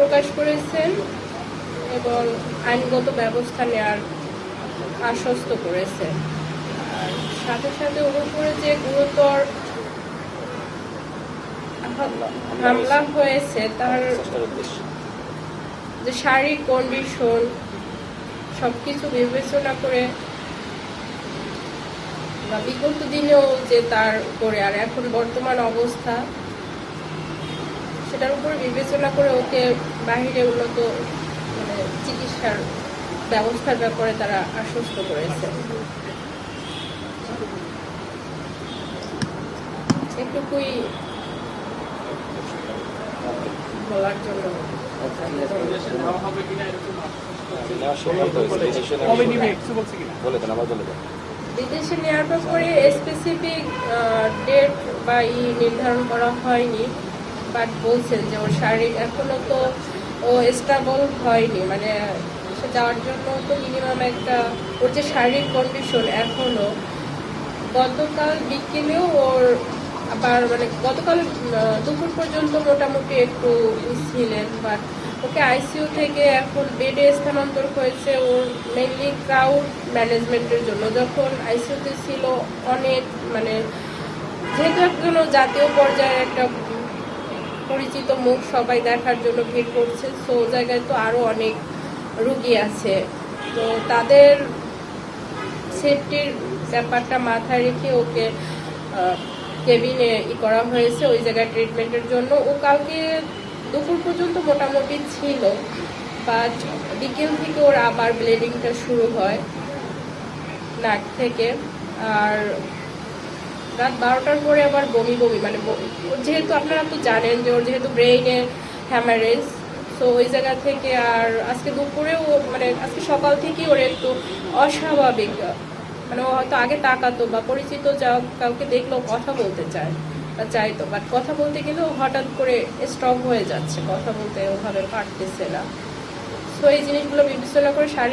প্রকাশ করেছেন এবং আইনগত ব্যবস্থা নেওয়ার আশ্বস্ত করেছেন। আর সাথে সাথে উপরে যে গুরুতর হামলা হয়েছে, তার যে শারীরিক কন্ডিশন সবকিছু বিবেচনা করে বা বিগত দিনেও যে তার উপরে আর এখন বর্তমান অবস্থা সেটার উপর বিবেচনা করে ওকে বাহিরে উন্নত মানে চিকিৎসার ব্যবস্থার ব্যাপারে তারা আশ্বস্ত করেছে। এটুকুই বলার জন্য বিদেশে নেওয়ার ব্যাপারে স্পেসিফিক ডেট বা ই নির্ধারণ করা হয়নি। বাট বলছেন যে ওর শারীরিক এখনও তো ও স্ট্রাগল হয়নি। মানে সে যাওয়ার জন্য তো মিনিমাম একটা ওর যে শারীরিক কন্ডিশন এখনও, গতকাল বিকেলেও ওর আবার মানে গতকাল দুপুর পর্যন্ত মোটামুটি একটু ছিলেন বাট ওকে আইসিইউ থেকে এখন বেডে স্থানান্তর হয়েছে ওর মেনলি ক্রাউড ম্যানেজমেন্টের জন্য। যখন আইসিইউতে ছিল অনেক মানে যেহেতু একজন জাতীয় পর্যায়ের একটা পরিচিত মুখ সবাই দেখার জন্য ভিড় করছে সো জায়গায় তো আরও অনেক রুগী আছে। তো তাদের সেফটির ব্যাপারটা মাথায় রেখে ওকে কেবিনে ই করা হয়েছে ওই জায়গায় ট্রিটমেন্টের জন্য। ও কালকে দুপুর পর্যন্ত মোটামুটি ছিল বাট বিকেল থেকে ওর আবার ব্লিডিংটা শুরু হয়, নাক থেকে। আর রাত বারোটার পরে আবার বমি বমি মানে যেহেতু আপনারা তো জানেন যে ওর যেহেতু ব্রেইনে হ্যামারেজ, তো ওই জায়গা থেকে আর আজকে দুপুরেও মানে আজকে সকাল থেকেই ওর একটু অস্বাভাবিক মানে ও হয়তো আগে তাকাতো বা পরিচিত যা কাউকে দেখলেও কথা বলতে চায় বা চাইতো বাট কথা বলতে গেলেও হঠাৎ করে স্ট্রং হয়ে যাচ্ছে, কথা বলতে ওভাবে পারতেছে না। তো এই জিনিসগুলো বিবেচনা করে শারীরিক